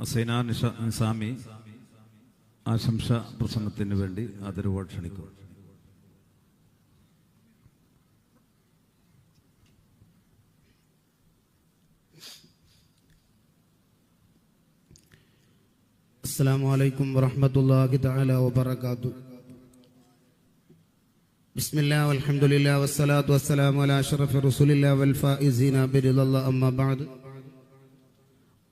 അസൈന നിഷ നിസാമി ആശംസ പ്രസംഗത്തിന് വേണ്ടി ആദരവോട് ക്ഷണിക്കും السلام عليكم ورحمة الله تعالى وبركاته بسم الله والحمد لله والصلاة والسلام على أشرف رسول الله والفائزين برضا الله أما بعد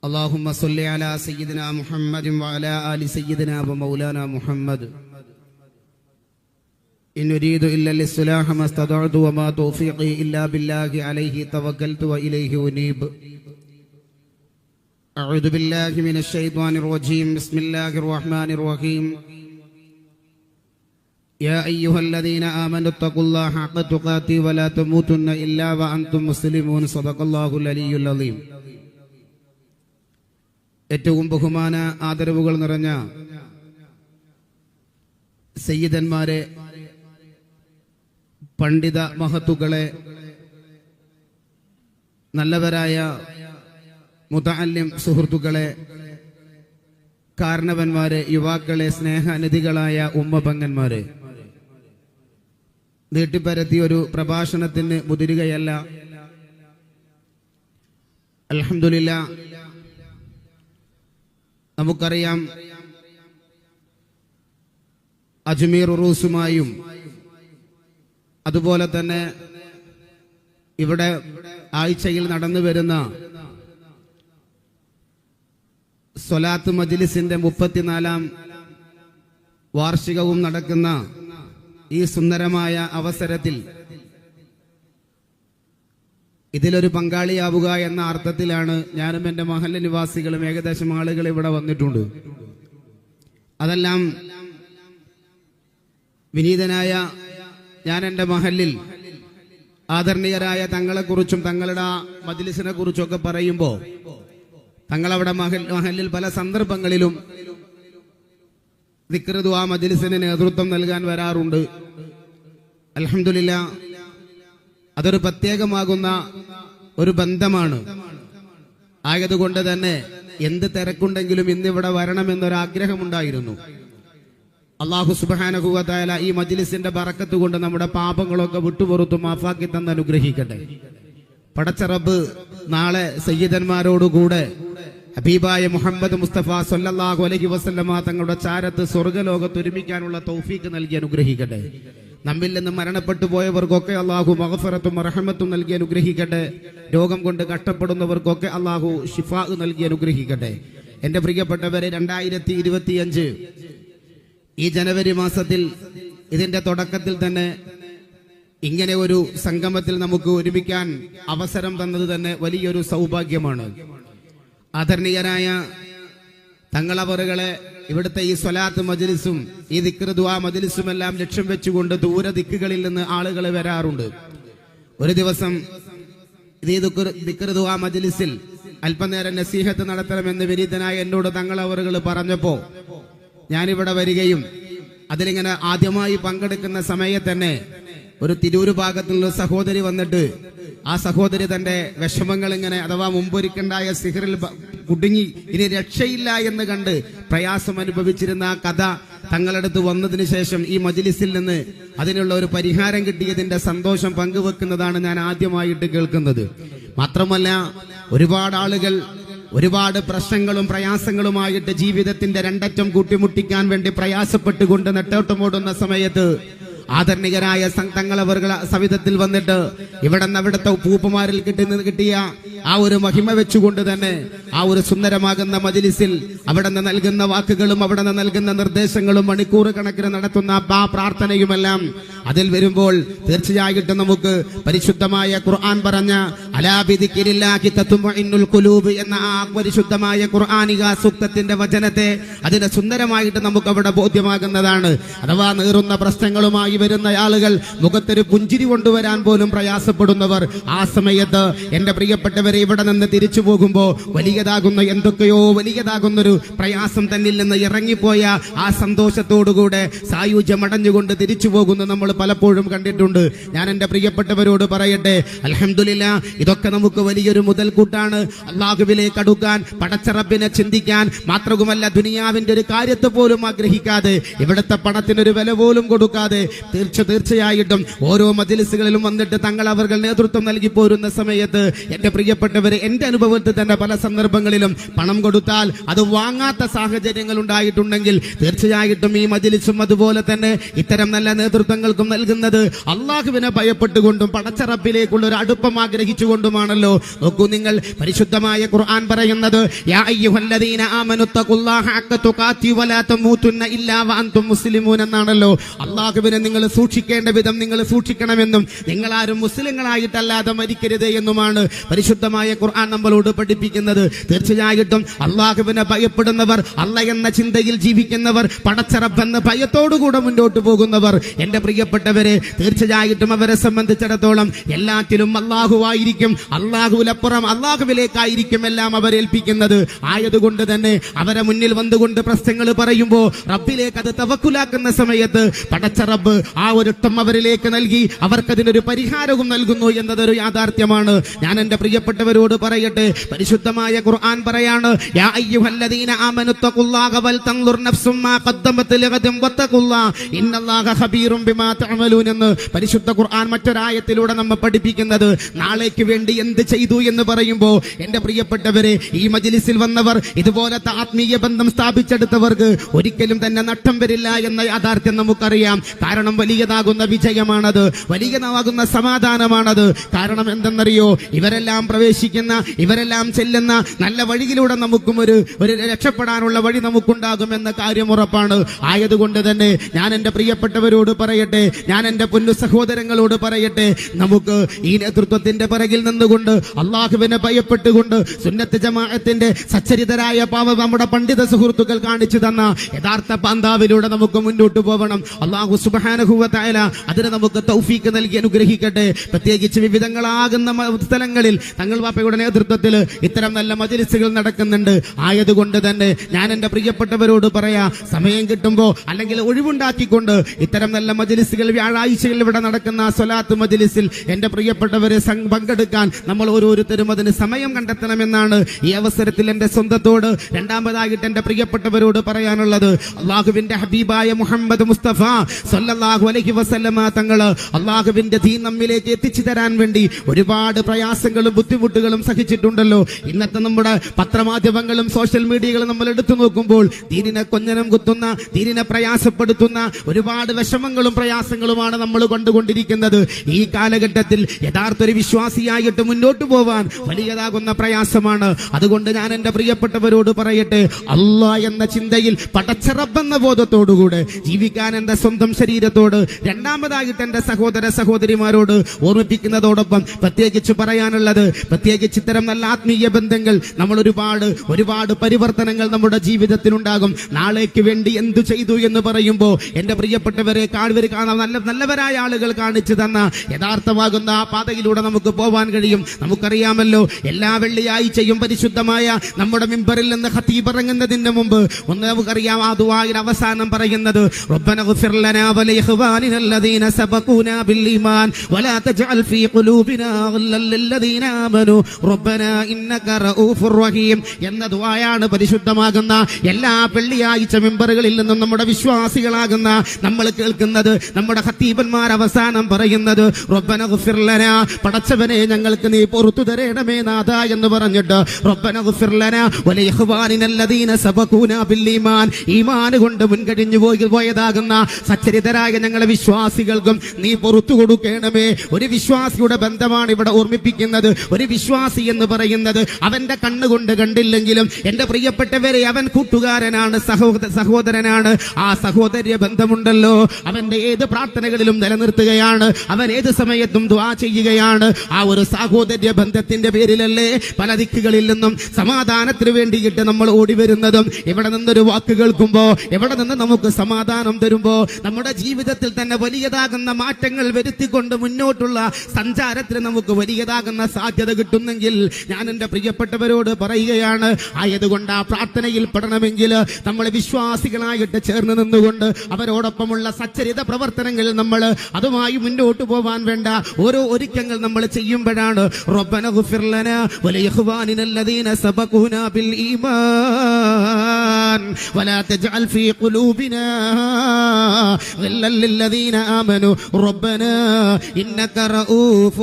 اللهم صل على سيدنا محمد وعلى آل سيدنا ومولانا محمد إن أريد إلا الإصلاح ما استطعت وما توفيقي إلا بالله عليه توكلت وإليه أنيب أعوذ بالله من الشيطان الرجيم بسم الله الرحمن الرحيم يا أيها الذين آمنوا اتقوا الله حق تقاته ولا تموتن إلا وأنتم مسلمون صدق الله العلي العظيم ഏറ്റവും ബഹുമാന ആദരവുകൾ നിറഞ്ഞ സയ്യിദന്മാരെ പണ്ഡിത മഹത്തുക്കളെ നല്ലവരായ മുതഅല്ലിം സുഹൃത്തുക്കളെ കാരണവന്മാരെ യുവാക്കളെ സ്നേഹാനിധികളായ ഉമ്മപങ്ങന്മാരെ നീട്ടിപ്പരത്തി ഒരു പ്രഭാഷണത്തിന് മുതിരുകയല്ല. അൽഹംദുലില്ല നമുക്കറിയാം അജ്മീർ ഉറൂസുമായും അതുപോലെ തന്നെ ഇവിടെ ആഴ്ചയിൽ നടന്നു വരുന്ന സൊലാത്ത് മജ്ലിസിന്റെ മുപ്പത്തിനാലാം വാർഷികവും നടക്കുന്ന ഈ സുന്ദരമായ അവസരത്തിൽ ഇതിലൊരു പങ്കാളിയാവുക എന്ന അർത്ഥത്തിലാണ് ഞാനും എന്റെ മഹല്ല നിവാസികളും ഏകദേശം ആളുകൾ ഇവിടെ വന്നിട്ടുണ്ട്. അതെല്ലാം വിനീതനായ ഞാൻ എന്റെ മഹലിൽ ആദരണീയരായ തങ്ങളെക്കുറിച്ചും തങ്ങളുടെ മജ്ലിസിനെ കുറിച്ചൊക്കെ പറയുമ്പോൾ തങ്ങളവിടെ മഹൽ മഹലിൽ പല സന്ദർഭങ്ങളിലും ദിക്റുദ് ആ മജ്ലിസിന് നേതൃത്വം നൽകാൻ വരാറുണ്ട്. അൽഹംദുലില്ല അതൊരു പ്രത്യേകമാകുന്ന ഒരു ബന്ധമാണ്. ആയതുകൊണ്ട് തന്നെ എന്ത് തിരക്കുണ്ടെങ്കിലും ഇന്നിവിടെ വരണമെന്നൊരാഗ്രഹമുണ്ടായിരുന്നു. അള്ളാഹു സുബാനഹുല ഈ മജ്ലിസിന്റെ ബറക്കത്ത് കൊണ്ട് നമ്മുടെ പാപങ്ങളൊക്കെ വിട്ടുപുറത്തു മാഫാക്കി തന്ന് അനുഗ്രഹിക്കട്ടെ. പടച്ചറബ് നാളെ സയ്യിദന്മാരോടുകൂടെ ഹബീബായ മുഹമ്മദ് മുസ്തഫ സൊല്ലാഹു അലഹി വസല്ലമ തങ്ങളുടെ ചാരത്ത് സ്വർഗലോകത്ത് ഒരുമിക്കാനുള്ള തൗഫീക്ക് നൽകി അനുഗ്രഹിക്കട്ടെ. നമ്മിൽ നിന്ന് മരണപ്പെട്ടു പോയവർക്കൊക്കെ അള്ളാഹു മഹഫറത്തും റഹമത്തും നൽകി അനുഗ്രഹിക്കട്ടെ. രോഗം കൊണ്ട് കഷ്ടപ്പെടുന്നവർക്കൊക്കെ അള്ളാഹു ഷിഫാ നൽകി അനുഗ്രഹിക്കട്ടെ. എന്റെ പ്രിയപ്പെട്ടവരെ രണ്ടായിരത്തി ഇരുപത്തിയഞ്ച് ഈ ജനുവരി മാസത്തിൽ ഇതിന്റെ തുടക്കത്തിൽ തന്നെ ഇങ്ങനെ ഒരു സംഗമത്തിൽ നമുക്ക് ഒരുമിക്കാൻ അവസരം തന്നത് തന്നെ വലിയൊരു സൗഭാഗ്യമാണ്. ആദരണീയരായ തങ്ങളവറുകളെ ഇവിടുത്തെ ഈ സ്വലാത്ത് മജലിസും ഈ ദിക്രദ്വാ മജലിസും എല്ലാം ലക്ഷ്യം വെച്ചുകൊണ്ട് ദൂര ദിക്കുകളിൽ നിന്ന് ആളുകൾ വരാറുണ്ട്. ഒരു ദിവസം ഈ ദിക്റുദ്വാ മജ്ലിസിൽ അല്പനേരം നസീഹത്ത് നടത്തണമെന്ന് വിനീതനായ എന്നോട് തങ്ങൾ അവറുകൾ പറഞ്ഞപ്പോ ഞാനിവിടെ വരികയും അതിലിങ്ങനെ ആദ്യമായി പങ്കെടുക്കുന്ന സമയത്ത് തന്നെ ഒരു തിരൂര് ഭാഗത്തുള്ള സഹോദരി വന്നിട്ട് ആ സഹോദരി തന്റെ വിഷമങ്ങൾ ഇങ്ങനെ അഥവാ മുമ്പൊരുക്കുണ്ടായ സിഹറിൽ കുടുങ്ങി ഇനി രക്ഷയില്ല എന്ന് കണ്ട് പ്രയാസം അനുഭവിച്ചിരുന്ന ആ കഥ തങ്ങളടുത്ത് വന്നതിന് ശേഷം ഈ മജിലിസിൽ നിന്ന് അതിനുള്ള ഒരു പരിഹാരം കിട്ടിയതിന്റെ സന്തോഷം പങ്കുവെക്കുന്നതാണ് ഞാൻ ആദ്യമായിട്ട് കേൾക്കുന്നത്. മാത്രമല്ല ഒരുപാട് ആളുകൾ ഒരുപാട് പ്രശ്നങ്ങളും പ്രയാസങ്ങളുമായിട്ട് ജീവിതത്തിന്റെ രണ്ടറ്റം കൂട്ടിമുട്ടിക്കാൻ വേണ്ടി പ്രയാസപ്പെട്ടുകൊണ്ട് നെട്ടോട്ടമോടുന്ന സമയത്ത് ആദരണീയരായ സംഘങ്ങൾ അവർ സവിധത്തിൽ വന്നിട്ട് ഇവിടെ നിന്ന് അവിടുത്തെ പൂപ്പമാരിൽ കിട്ടുന്ന കിട്ടിയ ആ ഒരു മഹിമ വെച്ചുകൊണ്ട് തന്നെ ആ ഒരു സുന്ദരമാകുന്ന മജിലിസിൽ അവിടെ നിന്ന് നൽകുന്ന വാക്കുകളും അവിടെ നിന്ന് നൽകുന്ന നിർദ്ദേശങ്ങളും മണിക്കൂർ കണക്കിന് നടത്തുന്ന ആ പ്രാർത്ഥനയുമെല്ലാം അതിൽ വരുമ്പോൾ തീർച്ചയായിട്ടും നമുക്ക് പരിശുദ്ധമായ ഖുർആൻ പറഞ്ഞ അലാബിദിക്കിരില്ലാഹി ഖുലൂബ് എന്ന ആ പരിശുദ്ധമായ ഖുർആനിക സൂക്തത്തിന്റെ വചനത്തെ അതിനെ സുന്ദരമായിട്ട് നമുക്ക് അവിടെ ബോധ്യമാകുന്നതാണ്. അഥവാ നീറുന്ന പ്രശ്നങ്ങളുമായി രോഗമായി വരുന്ന ആളുകൾ മുഖത്തൊരു പുഞ്ചിരി കൊണ്ടുവരാൻ പോലും പ്രയാസപ്പെടുന്നവർ ആ സമയത്ത് എന്റെ പ്രിയപ്പെട്ടവരെ ഇവിടെ നിന്ന് തിരിച്ചു പോകുമ്പോൾ വലിയതാകുന്ന എന്തൊക്കെയോ വലിയതാകുന്നൊരു പ്രയാസം തന്നിൽ നിന്ന് ഇറങ്ങിപ്പോയ ആ സന്തോഷത്തോടുകൂടെ സായുജ്യം അടഞ്ഞുകൊണ്ട് തിരിച്ചു പോകുന്ന നമ്മൾ പലപ്പോഴും കണ്ടിട്ടുണ്ട്. ഞാൻ എന്റെ പ്രിയപ്പെട്ടവരോട് പറയട്ടെ അലഹമില്ല ഇതൊക്കെ നമുക്ക് വലിയൊരു മുതൽക്കൂട്ടാണ്. അള്ളാഹുവിലേക്ക് അടുക്കാൻ പടച്ചറബിനെ ചിന്തിക്കാൻ മാത്രവുമല്ല ദുനിയാവിന്റെ ഒരു കാര്യത്തെ പോലും ആഗ്രഹിക്കാതെ ഇവിടുത്തെ പണത്തിനൊരു വില പോലും കൊടുക്കാതെ തീർച്ച തീർച്ചയായിട്ടും ഓരോ മജിലിസുകളിലും വന്നിട്ട് തങ്ങൾ അവർ നേതൃത്വം നൽകി പോരുന്ന സമയത്ത് എന്റെ പ്രിയപ്പെട്ടവർ എന്റെ അനുഭവത്തിൽ തന്നെ പല സന്ദർഭങ്ങളിലും പണം കൊടുത്താൽ അത് വാങ്ങാത്ത സാഹചര്യങ്ങൾ ഉണ്ടായിട്ടുണ്ടെങ്കിൽ തീർച്ചയായിട്ടും ഈ മജിലിസും അതുപോലെ തന്നെ ഇത്തരം നല്ല നേതൃത്വങ്ങൾക്കും നൽകുന്നത് അള്ളാഹുവിനെ ഭയപ്പെട്ടുകൊണ്ടും പടച്ചറപ്പിലേക്കുള്ള ഒരു അടുപ്പം ആഗ്രഹിച്ചുകൊണ്ടുമാണല്ലോ. നോക്കൂ നിങ്ങൾ പരിശുദ്ധമായ ഖുർആൻ പറയുന്നത് എന്നാണല്ലോ. അള്ളാഹുവിനെ നിങ്ങൾ സൂക്ഷിക്കേണ്ട വിധം നിങ്ങൾ സൂക്ഷിക്കണമെന്നും നിങ്ങൾ ആരും മുസ്ലിങ്ങളായിട്ടല്ലാതെ മരിക്കരുത് എന്നുമാണ് പരിശുദ്ധമായ ഖുർആൻ നമ്മളോട് പഠിപ്പിക്കുന്നത്. തീർച്ചയായിട്ടും അള്ളാഹുവിനെ ഭയപ്പെടുന്നവർ അല്ല എന്ന ചിന്തയിൽ ജീവിക്കുന്നവർ പടച്ചറപ്പെന്ന ഭയത്തോടുകൂടെ മുന്നോട്ട് പോകുന്നവർ എന്റെ പ്രിയപ്പെട്ടവരെ തീർച്ചയായിട്ടും അവരെ സംബന്ധിച്ചിടത്തോളം എല്ലാത്തിലും അള്ളാഹുവായിരിക്കും അള്ളാഹുവിലപ്പുറം അള്ളാഹുവിലേക്കായിരിക്കും എല്ലാം അവരേൽപ്പിക്കുന്നത് ആയതുകൊണ്ട് തന്നെ അവരെ മുന്നിൽ വന്നുകൊണ്ട് പ്രശ്നങ്ങൾ പറയുമ്പോൾ റബ്ബിലേക്ക് അത് തവക്കുലാക്കുന്ന സമയത്ത് പടച്ച റബ്ബ് ആ ഒരുട്ടം അവരിലേക്ക് നൽകി. അവർക്കതിനൊരു പരിഹാരവും നൽകുന്നു എന്നതൊരു യാഥാർത്ഥ്യമാണ്. ഞാൻ എന്റെ പ്രിയപ്പെട്ടവരോട് പറയട്ടെ. പരിശുദ്ധമായ ഖുർആൻ പറയാണ് യാ അയ്യുഹല്ലദീന ആമനു തഖുല്ലാഹ വൽ തൻദുർ നഫ്സും മാ ലഗദിൻ വത്തഖുല്ലാഹ ഇന്നല്ലാഹ ഖബീറും ബിമാ തഅമലൂൻ എന്ന് പരിശുദ്ധ ഖുർആൻ മറ്റൊരായത്തിലൂടെ നമ്മെ പഠിപ്പിക്കുന്നത്. നാളേക്ക് വേണ്ടി എന്ത് ചെയ്തു എന്ന് പറയുമ്പോൾ എന്റെ പ്രിയപ്പെട്ടവരെ ഈ മജിലിസിൽ വന്നവർ ഇതുപോലത്തെ ആത്മീയ ബന്ധം സ്ഥാപിച്ചെടുത്തവർക്ക് ഒരിക്കലും തന്നെ നട്ടം വരില്ല എന്ന യാഥാർത്ഥ്യം നമുക്കറിയാം. കാരണം വലിയതാകുന്ന വിജയമാണത്. വലിയതാകുന്ന സമാധാനമാണത്. കാരണം എന്തെന്നറിയോ? ഇവരെല്ലാം പ്രവേശിക്കുന്ന ഇവരെല്ലാം ചെല്ലുന്ന നല്ല വഴിയിലൂടെ നമുക്കും ഒരു ഒരു രക്ഷപ്പെടാനുള്ള വഴി നമുക്കുണ്ടാകുമെന്ന കാര്യം ഉറപ്പാണ്. ആയതുകൊണ്ട് തന്നെ ഞാൻ എന്റെ പ്രിയപ്പെട്ടവരോട് പറയട്ടെ ഞാൻ എന്റെ പൊന്നു സഹോദരങ്ങളോട് പറയട്ടെ നമുക്ക് ഈ നേതൃത്വത്തിന്റെ പിറകിൽ നിന്നുകൊണ്ട് അള്ളാഹുവിനെ ഭയപ്പെട്ടുകൊണ്ട് സുന്നത്ത് ജമാഅത്തിന്റെ സച്ചരിതരായ പാവ നമ്മുടെ പണ്ഡിത സുഹൃത്തുക്കൾ കാണിച്ചു തന്ന യഥാർത്ഥ പാന്താവിലൂടെ നമുക്ക് മുന്നോട്ട് പോകണം അള്ളാഹു സുബാനഹുവത്തായ അതിന് നമുക്ക് തൗഫീക്ക് നൽകി അനുഗ്രഹിക്കട്ടെ. പ്രത്യേകിച്ച് വിവിധങ്ങളാകുന്ന സ്ഥലങ്ങളിൽ തങ്ങൾ പാപ്പയുടെ നേതൃത്വത്തിൽ ഇത്തരം നല്ല മജലിസുകൾ നടക്കുന്നുണ്ട്. ആയതുകൊണ്ട് തന്നെ ഞാൻ എന്റെ പ്രിയപ്പെട്ടവരോട് പറയാ സമയം കിട്ടുമ്പോൾ അല്ലെങ്കിൽ ഒഴിവുണ്ടാക്കിക്കൊണ്ട് ഇത്തരം നല്ല മജലിസുകൾ വ്യാഴാഴ്ചകളിൽ ഇവിടെ നടക്കുന്ന സൊലാത്ത് മജലിസിൽ എന്റെ പ്രിയപ്പെട്ടവരെ പങ്കെടുക്കാൻ നമ്മൾ ഓരോരുത്തരും അതിന് സമയം കണ്ടെത്തണമെന്നാണ് ഈ അവസരത്തിൽ എന്റെ സ്വന്തത്തോട് രണ്ടാമതായിട്ട് എന്റെ പ്രിയപ്പെട്ടവരോട് പറയാനുള്ളത്. അള്ളാഹുവിന്റെ ഹബീബായ മുഹമ്മദ് മുസ്തഫ സല്ലല്ലാഹു അലൈഹി വസല്ലമ തങ്ങൾ അള്ളാഹുവിന്റെ ദീൻ നമ്മിലേക്ക് എത്തിച്ചു തരാൻ വേണ്ടി ഒരുപാട് പ്രയാസങ്ങളും ബുദ്ധിമുട്ടുകളും സഹിച്ചിട്ടുണ്ടല്ലോ. ഇന്നത്തെ നമ്മുടെ പത്രമാധ്യമങ്ങളും സോഷ്യൽ മീഡിയകളും നമ്മൾ എടുത്തു നോക്കുമ്പോൾ ദീനിനെ കൊഞ്ഞനം കുത്തുന്ന ദീനിനെ പ്രയാസപ്പെടുത്തുന്ന ഒരുപാട് വിഷമങ്ങളും പ്രയാസങ്ങളുമാണ് നമ്മൾ കണ്ടുകൊണ്ടിരിക്കുന്നത്. ഈ കാലഘട്ടത്തിൽ യഥാർത്ഥ ഒരു വിശ്വാസിയായിട്ട് മുന്നോട്ട് പോവാൻ വലിയതാകുന്ന പ്രയാസമാണ്. അതുകൊണ്ട് ഞാൻ എന്റെ പ്രിയപ്പെട്ടവരോട് പറയട്ടെ അല്ല എന്ന ചിന്തയിൽ പടച്ചറബെന്ന ബോധത്തോടുകൂടെ ജീവിക്കാൻ എന്റെ സ്വന്തം ശരീരത്തോട് രണ്ടാമതായിട്ട് തന്റെ സഹോദര സഹോദരിമാരോട് ഓർമ്മിപ്പിക്കുന്നതോടൊപ്പം പ്രത്യേകിച്ച് പറയാനുള്ളത് പ്രത്യേകിച്ച് ഇത്തരം നല്ല ആത്മീയ ബന്ധങ്ങൾ നമ്മൾ ഒരുപാട് ഒരുപാട് പരിവർത്തനങ്ങൾ നമ്മുടെ ജീവിതത്തിൽ ഉണ്ടാകും നാളേക്ക് വേണ്ടി എന്തു ചെയ്തു എന്ന് പറയുമ്പോൾ എന്റെ പ്രിയപ്പെട്ടവരെ കാണുവർ കാണാൻ നല്ല നല്ലവരായ ആളുകൾ കാണിച്ചു തന്ന യഥാർത്ഥമാകുന്ന ആ പാതയിലൂടെ നമുക്ക് പോവാൻ കഴിയും. നമുക്കറിയാമല്ലോ എല്ലാ വെള്ളിയാഴ്ചയും പരിശുദ്ധമായ നമ്മുടെ മിമ്പറിൽ നിന്ന് ഖതീബ് ഇറങ്ങുന്നതിന് മുമ്പ് ഒന്ന് നമുക്കറിയാം ആ ദുആയിൽ അവസാനം പറയുന്നത് റബ്ബന ലനാ വലിഇഖ്വാനിന الذين سبقونا بالإيمان ولا تجعل في قلوبنا غلا للذين آمنوا ربنا إنك رؤوف رحيم എന്ന ദുആയാണ് പരിശുദ്ധമാകുന്ന എല്ലാ വെള്ളിയാഴ്ച മെമ്പറുകളിൽ നിന്നും നമ്മുടെ വിശ്വാസികളാകുന്ന നമ്മൾ കേൾക്കുന്നത് നമ്മുടെ ഹത്തീബന്മാർ അവസാനം പറയുന്നത് റബ്ബന ഗ്ഫിർ ലനാ പടച്ചവനെ ഞങ്ങൾക്ക് നീ പുറത്തു തരേണമേ നാഥ എന്ന് പറഞ്ഞിട്ട് റബ്ബന ഗ്ഫിർ ലനാ വലിഇഖ്വാനിന الذين سبقونا بالإيمان ഈമാൻ കൊണ്ട് മുൻകഴിഞ്ഞു പോയി പോയതാകുന്ന സച്ചരിതരായ ഞങ്ങളെ വിശ്വാസികൾക്കും നീ പുറത്തു കൊടുക്കണമേ. ഒരു വിശ്വാസിയുടെ ബന്ധമാണ് ഇവിടെ ഓർമ്മിപ്പിക്കുന്നത്. ഒരു വിശ്വാസി എന്ന് പറയുന്നത് അവന്റെ കണ്ണുകൊണ്ട് കണ്ടില്ലെങ്കിലും എന്റെ പ്രിയപ്പെട്ടവരെ അവൻ കൂട്ടുകാരനാണ് സഹോദര സഹോദരനാണ്. ആ സഹോദര്യ ബന്ധമുണ്ടല്ലോ. അവന്റെ ഏത് പ്രാർത്ഥനകളിലും നിലനിർത്തുകയാണ്. അവൻ ഏത് സമയത്തും ദ്വാ ചെയ്യുകയാണ്. ആ ഒരു സഹോദര്യ ബന്ധത്തിന്റെ പേരിലല്ലേ പല ദിക്കുകളിൽ നിന്നും സമാധാനത്തിന് വേണ്ടിയിട്ട് നമ്മൾ ഓടി വരുന്നതും ഇവിടെ നിന്നൊരു വാക്ക് കേൾക്കുമ്പോ എവിടെ നിന്ന് നമുക്ക് സമാധാനം തരുമ്പോ നമ്മുടെ ജീവിത ജീവിതത്തിൽ തന്നെ വലിയതാകുന്ന മാറ്റങ്ങൾ വരുത്തിക്കൊണ്ട് മുന്നോട്ടുള്ള സഞ്ചാരത്തിന് നമുക്ക് വലിയതാകുന്ന സാധ്യത കിട്ടുന്നെങ്കിൽ ഞാൻ എന്റെ പ്രിയപ്പെട്ടവരോട് പറയുകയാണ് ആയതുകൊണ്ട് ആ പ്രാർത്ഥനയിൽ പെടണമെങ്കിൽ നമ്മൾ വിശ്വാസികളായിട്ട് ചേർന്ന് നിന്നുകൊണ്ട് അവരോടൊപ്പമുള്ള സച്ചരിത പ്രവർത്തനങ്ങളിൽ നമ്മൾ അതുമായി മുന്നോട്ട് പോവാൻ വേണ്ട ഓരോ ഒരുക്കങ്ങൾ നമ്മൾ ചെയ്യുമ്പോഴാണ്. റബ്ബന ഗുഫിർലന വലിയഹ്വാനിനല്ലദീന സബഖൂന ബിൽ ഫീ ഖുലൂബിനാ للذين آمنوا ربنا إنك رؤوف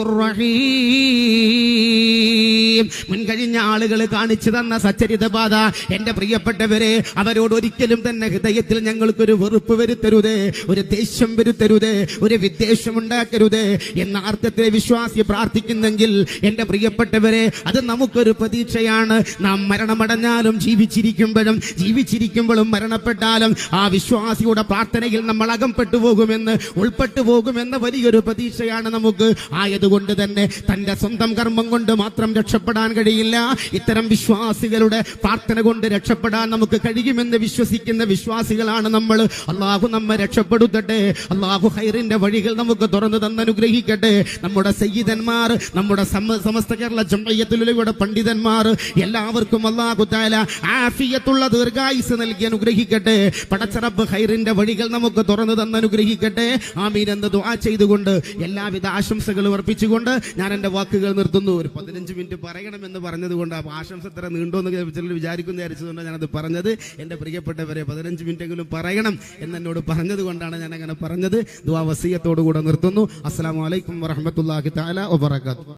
رحيم മുൻകഴിഞ്ഞ ആളുകൾ കാണിച്ചു തന്ന സച്ചരിത പാത എന്റെ പ്രിയപ്പെട്ടവരെ അവരോട് ഒരിക്കലും തന്നെ ഹൃദയത്തിൽ ഞങ്ങൾക്കൊരു വെറുപ്പ് വരുത്തരുതേ ഒരു ദേഷ്യം വരുത്തരുതേ ഒരു വിദ്വേഷം ഉണ്ടാക്കരുതേ എന്ന അർത്ഥത്തിൽ വിശ്വാസി പ്രാർത്ഥിക്കുന്നെങ്കിൽ എന്റെ പ്രിയപ്പെട്ടവരെ അത് നമുക്കൊരു പ്രതീക്ഷയാണ് നാം മരണമടഞ്ഞാലും ജീവിച്ചിരിക്കുമ്പോഴും ജീവിച്ചിരിക്കുമ്പോഴും മരണപ്പെട്ടാലും ആ വിശ്വാസിയുടെ പ്രാർത്ഥനയിൽ നമ്മൾ അകംപ്പെട്ടു പോകുമെന്ന് ഉൾപ്പെട്ടു പോകുമെന്ന വലിയൊരു പ്രതീക്ഷയാണ് നമുക്ക്. ആയതുകൊണ്ട് തന്നെ തന്റെ സ്വന്തം കർമ്മം കൊണ്ട് മാത്രം രക്ഷപ്പെടാൻ കഴിയില്ല. ഇത്തരം വിശ്വാസികളുടെ പ്രാർത്ഥന കൊണ്ട് രക്ഷപ്പെടാൻ നമുക്ക് കഴിയുമെന്ന് വിശ്വസിക്കുന്ന വിശ്വാസികളാണ് നമ്മൾ. അള്ളാഹു നമ്മെ രക്ഷപ്പെടുത്തട്ടെ. അള്ളാഹു ഹൈറിന്റെ വഴികൾ നമുക്ക് തുറന്നു തന്നനുഗ്രഹിക്കട്ടെ നമ്മുടെ സയ്യിദന്മാർ നമ്മുടെ സമസ്ത കേരള ജംഅയ്യത്തുലയുടെ പണ്ഡിതന്മാർ എല്ലാവർക്കും അള്ളാഹു താല ആഫിയത്തുള്ള ദീർഘായുസ് നൽകി അനുഗ്രഹിക്കട്ടെ. പടച്ചറപ്പ് ഹൈറിന്റെ വഴികൾ നമുക്ക് തുറന്നു തന്നനുഗ്രഹിക്കട്ടെ ആമീൻ എന്ന് ദുആ ചെയ്തുകൊണ്ട് എല്ലാവിധ ആശംസകളും അർപ്പിച്ചുകൊണ്ട് ഞാൻ എന്റെ വാക്കുകൾ നിർത്തുന്നു. ഒരു പതിനഞ്ച് മിനിറ്റ് പറയണമെന്ന് പറഞ്ഞതുകൊണ്ട് ആ ആശംസ ഇത്ര നീണ്ടോന്ന് ചിലർ വിചാരിക്കുന്ന വിചാരിച്ചതുകൊണ്ട് ഞാനത് പറഞ്ഞത്. എന്റെ പ്രിയപ്പെട്ടവരെ പതിനഞ്ച് മിനിറ്റെങ്കിലും പറയണം എന്ന് എന്നോട് പറഞ്ഞത് കൊണ്ടാണ് ഞാൻ അങ്ങനെ പറഞ്ഞത്. ദുആ വസീയത്തോടു കൂടെ നിർത്തുന്നു. അസ്സലാമു അലൈക്കും വറഹ്മത്തുള്ളാഹി തആല വബറകാതുഹു.